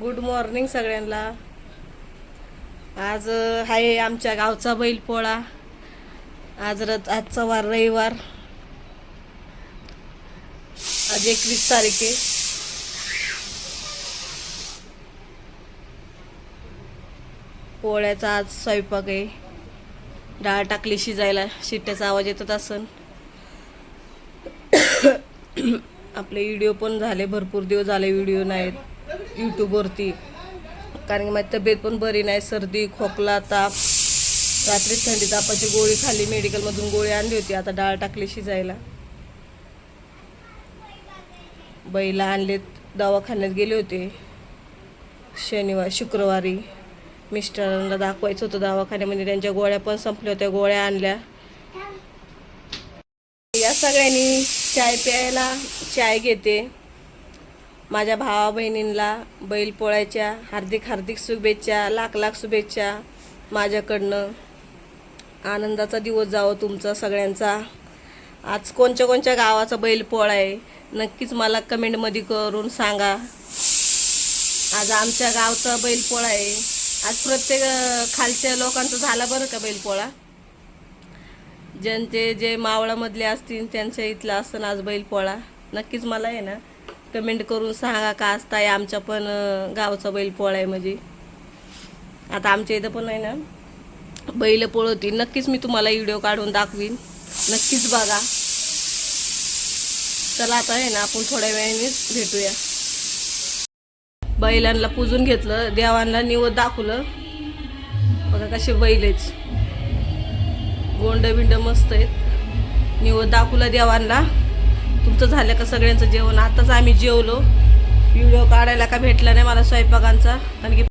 Good morning सगळ्यांना. आज आहे आमच्या गावचा बैलपोळा. आज र आजचा वार रविवार. आज एकवीस तारीख आहे. पोळ्याचा आज स्वयंपाक आहे. डाळ टाकली शिजायला शिट्ट्याचा आवाज येतच असन. आपले व्हिडिओ पण झाले भरपूर दिवस झाले व्हिडिओ नाहीत. यूट्यूबवरती कारण की माझी तब्येत पण बरी नाही सर्दी खोकला ताप. रात्री थंडी तापाची गोळी खाल्ली मेडिकलमधून गोळी आणली होती. आता डाळ टाकली शिजायला. बैला आणलेत दवाखान्यात गेले होते. शनिवार शुक्रवारी मिस्टरांना दाखवायचं होतं दवाखान्यामध्ये. त्यांच्या गोळ्या पण संपल्या होत्या गोळ्या आणल्या. या सगळ्यांनी चाय प्यायला चाय घेते. माझ्या भावा बहिणींना बैलपोळ्याच्या हार्दिक हार्दिक शुभेच्छा लाख लाख शुभेच्छा माझ्याकडनं. आनंदाचा दिवस जावं तुमचा सगळ्यांचा. आज कोणत्या कोणत्या गावाचा बैलपोळा आहे नक्कीच मला कमेंटमध्ये करून सांगा. आज आमच्या गावचा बैलपोळा आहे. आज प्रत्येक खालच्या लोकांचा झाला बरं का बैलपोळा ज्यांचे जे मावळामधले असतील त्यांच्या इथला असतं आज बैलपोळा नक्कीच मला आहे ना? कमेंट करून सांगा का असताय? आमच्या पण गावचा गावचा बैलपोळा आहे म्हणजे. आता आमच्या इथं पण आहे ना. बैल पोळवती नक्कीच मी तुम्हाला व्हिडिओ काढून दाखवीन. नक्कीच बघा. चला आता आहे ना आपण थोड्या वेळाने भेटूया. बैलांना पूजून घेतलं देवांना निवद दाखवलं. बघा कसे बैल आहेत. गोंड बिंड मस्त आहेत. निवद दाखवलं देवांना. तुमचं झालं का सगळ्यांचं जेवण? आताच आम्ही जेवलो. व्हिडिओ काढायला का भेटला नाही मला स्वयंपाकांचा? कारण की